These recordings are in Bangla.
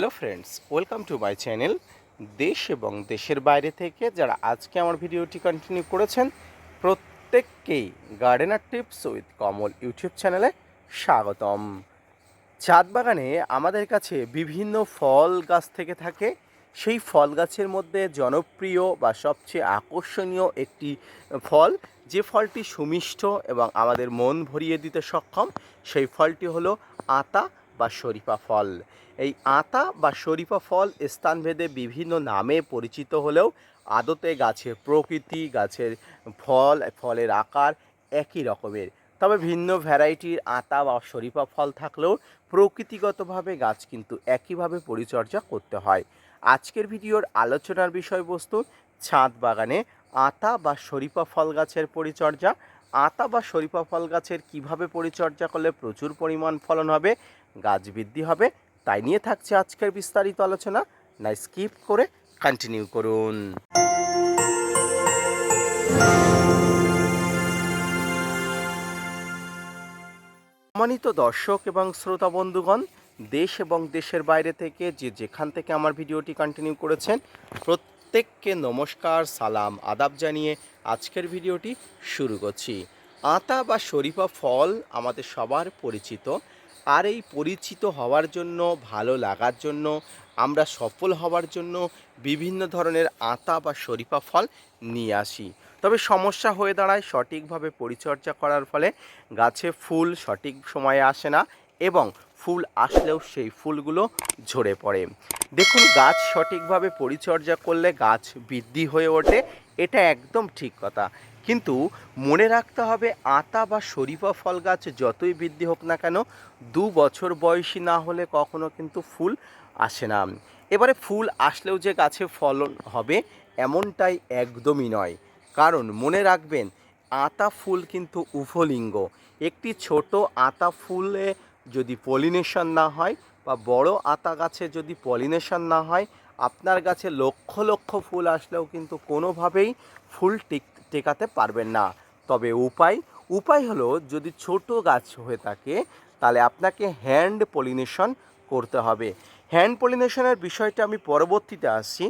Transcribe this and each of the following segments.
Hello friends welcome to my channel দেশ এবং দেশের বাইরে থেকে যারা আজকে আমার ভিডিওটি কন্টিনিউ করেছেন, প্রত্যেককেই gardener tips with Kamal YouTube চ্যানেলে স্বাগতম। ছাদ বাগানে আমাদের কাছে বিভিন্ন ফল গাছ থেকে থাকে। সেই ফল গাছের মধ্যে জনপ্রিয় বা সবচেয়ে আকর্ষণীয় একটি ফল, যে ফলটি সুমিষ্ট এবং আমাদের মন ভরিয়ে দিতে সক্ষম, সেই ফলটি হলো আতা বা শরীফা ফল। এই আতা বা শরীফা ফল স্থানভেদে বিভিন্ন নামে পরিচিত হলেও আদতে গাছের প্রকৃতি, গাছের ফল, ফলের আকার একই রকমের। তবে ভিন্ন ভ্যারাইটির আতা বা শরীফা ফল থাকলেও প্রকৃতিগতভাবে গাছ কিন্তু একইভাবে পরিচর্যা করতে হয়। আজকের ভিডিওর আলোচনার বিষয়বস্তু, ছাদ বাগানে আতা বা শরীফা ফল গাছের পরিচর্যা। আতা বা শরীফা ফল গাছের কীভাবে পরিচর্যা করলে প্রচুর পরিমাণ ফলন হবে গাছ বৃদ্ধি হবে, তাই নিয়ে থাকছে আজকের বিস্তারিত আলোচনা। না স্কিপ করে কন্টিনিউ করুন। সম্মানিত দর্শক এবং শ্রোতা বন্ধুগণ, দেশ এবং দেশের বাইরে থেকে যে যেখান থেকে আমার ভিডিওটি কন্টিনিউ করেছেন, প্রত্যেককে নমস্কার, সালাম, আদাব জানিয়ে আজকের ভিডিওটি শুরু করছি। আতা বা শরীফা ফল আমাদের সবার পরিচিত। আর এই পরিচিত হওয়ার জন্য, ভালো লাগার জন্য, আমরা সফল হওয়ার জন্য বিভিন্ন ধরনের আতা বা শরীফা ফল নিয়ে আসি। তবে সমস্যা হয়ে দাঁড়ায় সঠিকভাবে পরিচর্যা করার ফলে গাছে ফুল সঠিক সময়ে আসে না এবং ফুল আসলেও সেই ফুলগুলো ঝরে পড়ে। দেখুন, গাছ সঠিকভাবে পরিচর্যা করলে গাছ বৃদ্ধি হয়ে ওঠে, এটা একদম ঠিক কথা। কিন্তু মনে রাখতে হবে, আতা বা শরীফা ফল গাছ যতই বৃদ্ধি হোক না কেন, দু বছর বয়সী না হলে কখনো কিন্তু ফুল আসে না। এবারে ফুল আসলেও যে গাছে ফলন হবে, এমনটাই একদমই নয়। কারণ মনে রাখবেন, আতা ফুল কিন্তু উভলিঙ্গ। একটি ছোট আতা ফুলে যদি পলিনেশন না হয় বা বড় আতা গাছে যদি পলিনেশন না হয়, আপনার গাছে লক্ষ লক্ষ ফুল আসলেও কিন্তু কোনোভাবেই ফুল টিক টেকাতে পারবেন না। তবে উপায় উপায় হলো যদি ছোট গাছ হয়ে থাকে, তাহলে আপনাকে হ্যান্ড পলিনেশন করতে হবে। হ্যান্ড পলিনেশনের বিষয়টা আমি পরবর্তীতে আসছি।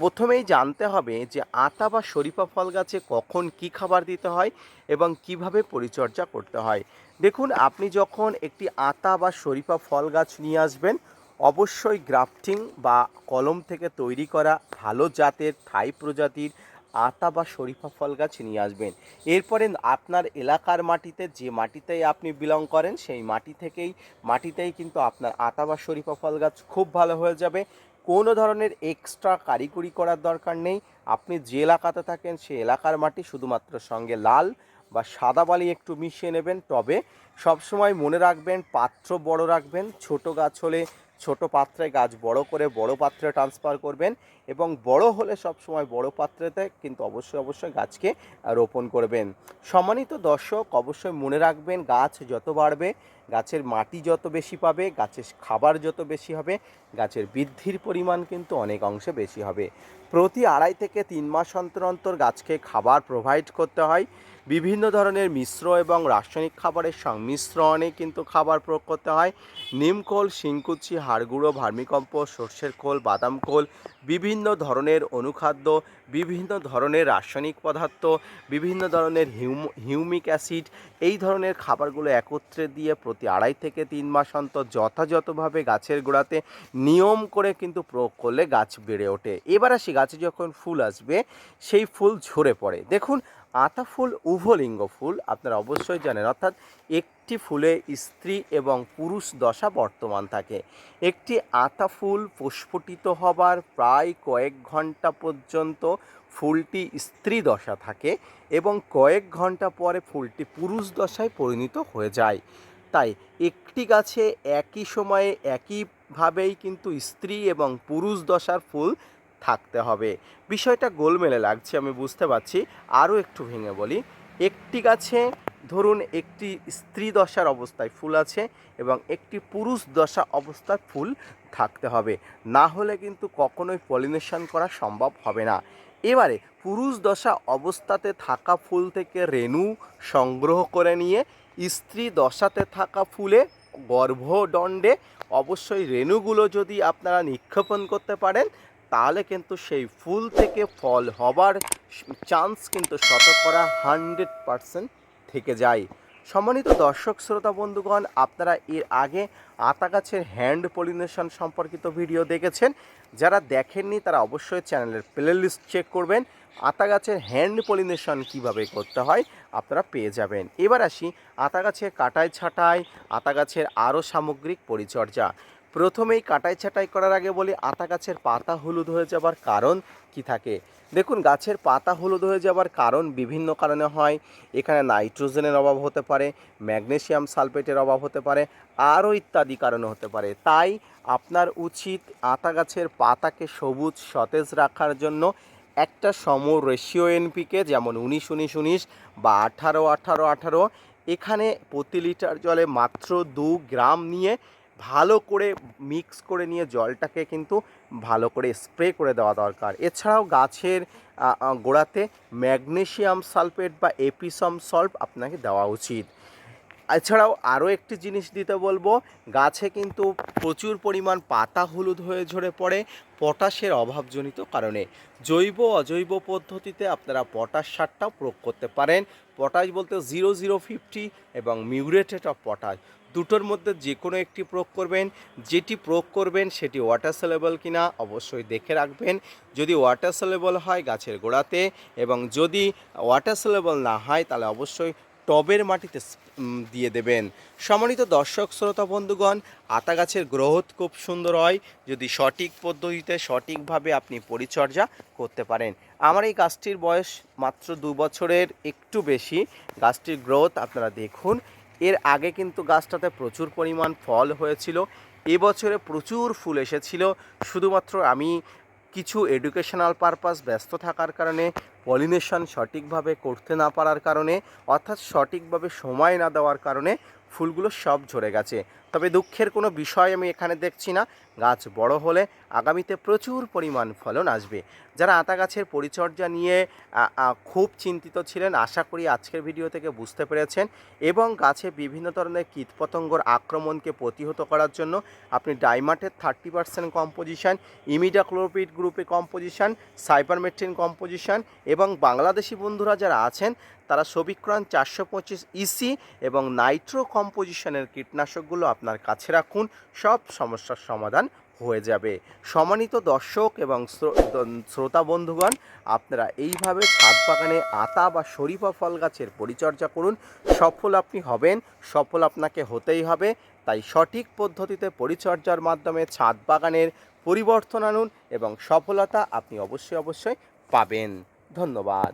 প্রথমেই জানতে হবে যে আতা বা শরীফা ফল গাছে কখন কি খাবার দিতে হয় এবং কীভাবে পরিচর্যা করতে হয়। দেখুন, আপনি যখন একটি আতা বা শরীফা ফল গাছ নিয়ে আসবেন, অবশ্যই গ্রাফটিং বা কলম থেকে তৈরি করা ভালো জাতের থাই প্রজাতির আতা বা শরীফা ফল গাছ নিয়ে আসবেন। এরপরে আপনার এলাকার মাটিতে যে মাটিতেই আপনি বিলং করেন, সেই মাটি থেকেই, মাটিতেই কিন্তু আপনার আতা বা শরীফা ফল গাছ খুব ভালো হয়ে যাবে। কোনো ধরনের এক্সট্রা কারিগরি করার দরকার নেই। আপনি যে এলাকাতে থাকেন, সেই এলাকার মাটি শুধুমাত্র সঙ্গে লাল বা সাদা বালি একটু মিশিয়ে নেবেন। তবে সবসময় মনে রাখবেন, পাত্র বড় রাখবেন। ছোট গাছ হলে ছোট পাত্রে গাছ বড় করে বড় পাত্রে ট্রান্সফার করবেন এবং বড় হলে সব সময় বড় পাত্রেতে কিন্তু অবশ্যই অবশ্যই গাছকে রোপণ করবেন। সম্মানিত দর্শক, অবশ্যই মনে রাখবেন গাছ যত বাড়বে, গাছের মাটি যত বেশি পাবে, গাছের খাবার যত বেশি হবে, গাছের বৃদ্ধির পরিমাণ কিন্তু অনেক অংশে বেশি হবে। প্রতি আড়াই থেকে তিন মাস অন্তর অন্তর গাছকে খাবার প্রোভাইড করতে হয়। বিভিন্ন ধরনের মিশ্র এবং রাসায়নিক খাবারের সংমিশ্রণে কিন্তু খাবার প্রয়োগ করতে হয়। নিমখোল শিংকুচি, হাড়গুঁড়ো, ভার্মিকম্পোস্ট, সর্ষের খোল, বাদাম খোল, বিভিন্ন ধরনের অনুখাদ্য, বিভিন্ন ধরনের রাসায়নিক পদার্থ, বিভিন্ন ধরনের হিউম হিউমিক অ্যাসিড, এই ধরনের খাবারগুলো একত্রে দিয়ে প্রতি আড়াই থেকে তিন মাস অন্তর যথাযথভাবে গাছের গোড়াতে নিয়ম করে কিন্তু প্রয়োগ করলে গাছ বেড়ে ওঠে। এবার আসি গাছে যখন ফুল আসবে, সেই ফুল ঝরে পড়ে। দেখুন আতা ফুল উভলিঙ্গ ফুল আপনারা অবশ্যই জানেন। অর্থাৎ একটি ফুলে স্ত্রী এবং পুরুষ দশা বর্তমান থাকে। একটি আতা ফুল প্রস্ফুটিত হবার প্রায় কয়েক ঘণ্টা পর্যন্ত ফুলটি স্ত্রী দশা থাকে এবং কয়েক ঘণ্টা পরে ফুলটি পুরুষ দশায় পরিণত হয়ে যায়। তাই একটি গাছে একই সময়ে একইভাবেই কিন্তু স্ত্রী এবং পুরুষ দশার ফুল থাকতে হবে। বিষয়টা গোলমেলে লাগছে, আমি বুঝতে পারছি। আরও একটু ভেঙে বলি, একটি গাছে ধরুন একটি স্ত্রী দশার অবস্থায় ফুল আছে এবং একটি পুরুষ দশা অবস্থায় ফুল থাকতে হবে। না হলে কিন্তু কখনোই পলিনেশন করা সম্ভব হবে না। এবারে পুরুষ দশা অবস্থাতে থাকা ফুল থেকে রেণু সংগ্রহ করে নিয়ে স্ত্রী দশাতে থাকা ফুলে গর্ভদণ্ডে অবশ্যই রেণুগুলো যদি আপনারা নিক্ষেপণ করতে পারেন তাহলে কিন্তু সেই ফুল থেকে ফল হবার চান্স কিন্তু শতকরা হান্ড্রেড পারসেন্ট থেকে যায়। সম্মানিত দর্শক, শ্রোতা, বন্ধুগণ, আপনারা এর আগে আতা গাছের হ্যান্ড পলিনেশন সম্পর্কিত ভিডিও দেখেছেন। যারা দেখেননি, তারা অবশ্যই চ্যানেলের প্লে লিস্ট চেক করবেন। আতা গাছের হ্যান্ড পলিনেশন কীভাবে করতে হয়, আপনারা পেয়ে যাবেন। এবার আসি আতা গাছের কাটাই ছাটাই আতা গাছের আরও সামগ্রিক পরিচর্যা। প্রথমেই কাটাই ছাটাই করার আগে বলি, আতা গাছের পাতা হলুদ হয়ে যাবার কারণ কি থাকে? দেখুন, গাছের পাতা হলুদ হয়ে যাবার কারণ বিভিন্ন কারণে হয়। এখানে নাইট্রোজেনের অভাব হতে পারে, ম্যাগনেসিয়াম সালফেটের অভাব হতে পারে, আরও ইত্যাদি কারণে হতে পারে। তাই আপনার উচিত আতা গাছের পাতাকে সবুজ, সতেজ রাখার জন্য একটা সম রেশিও এনপিকে, যেমন উনিশ উনিশ উনিশ বা আঠারো আঠারো আঠারো, এখানে প্রতি লিটার জলে মাত্র দু গ্রাম নিয়ে ভালো করে মিক্স করে নিয়ে জলটাকে কিন্তু ভালো করে স্প্রে করে দেওয়া দরকার। এছাড়াও গাছের গোড়াতে ম্যাগনেসিয়াম সালফেট বা এপিসম সল্ট আপনাকে দেওয়া উচিত। এছাড়াও আরও একটি জিনিস দিতে বলব, গাছে কিন্তু প্রচুর পরিমাণ পাতা হলুদ হয়ে ঝরে পড়ে পটাশের অভাবজনিত কারণে। জৈব, অজৈব পদ্ধতিতে আপনারা পটাশ সারটাও প্রয়োগ করতে পারেন। পটাশ বলতে জিরো জিরো ফিফটি এবং মিউরেটেড অফ পটাশ দুটোর মধ্যে যে কোনো একটি প্রয়োগ করবেন। যেটি প্রয়োগ করবেন সেটি ওয়াটার সেলেবল কিনা অবশ্যই দেখে রাখবেন। যদি ওয়াটার সেলেবল হয় গাছের গোড়াতে এবং যদি ওয়াটার সেলেবল না হয় তাহলে অবশ্যই টবের মাটিতে দিয়ে দেবেন। সম্মানিত দর্শক, শ্রোতা, বন্ধুগণ, আতা গাছের গ্রোথ খুব সুন্দর হয়। যদি সঠিক পদ্ধতিতে সঠিকভাবে আপনি পরিচর্যা করতে পারেন। আমার এই গাছটির বয়স মাত্র দু বছরের একটু বেশি। গাছটির গ্রোথ আপনারা দেখুন। এর আগে কিন্তু গাছটাতে প্রচুর পরিমাণ ফল হয়েছিল। এবছরে প্রচুর ফুল এসেছিল। শুধুমাত্র আমি কিছু এডুকেশনাল পারপাস ব্যস্ত থাকার কারণে পলিনেশন সঠিকভাবে করতে না পারার কারণে, অর্থাৎ সঠিকভাবে সময় না দেওয়ার কারণে ফুলগুলো সব ঝরে গেছে। তবে দুঃখের কোনো বিষয় আমি এখানে দেখছি না। গাছ বড় হলে আগামীতে প্রচুর পরিমাণ ফলন আসবে। যারা আতা গাছের পরিচর্যা নিয়ে খুব চিন্তিত ছিলেন, আশা করি আজকের ভিডিও থেকে বুঝতে পেরেছেন এবং গাছে বিভিন্ন ধরনের কীটপতঙ্গর আক্রমণকে প্রতিহত করার জন্য আপনি ডাইমাটের থার্টি পার্সেন্ট কম্পোজিশান ইমিডাক্লোপিড গ্রুপে কম্পোজিশন সাইপারমেট্রিন কম্পোজিশন এবং বাংলাদেশি বন্ধুরা যারা আছেন, তারা সবিক্রণ চারশো পঁচিশ ইসি এবং নাইট্রো কম্পোজিশনের কীটনাশকগুলো আপনার কাছে রাখুন, সব সমস্যার সমাধান হয়ে যাবে। সমানিত দর্শক এবং শ্রোতা বন্ধুগণ, আপনারা এইভাবে ছাদ বাগানে আতা বা শরীফা ফল গাছের পরিচর্যা করুন। সফল আপনি হবেন, সফল আপনাকে হতেই হবে। তাই সঠিক পদ্ধতিতে পরিচর্যার মাধ্যমে ছাদ বাগানের পরিবর্তন আনুন এবং সফলতা আপনি অবশ্যই অবশ্যই পাবেন। ধন্যবাদ।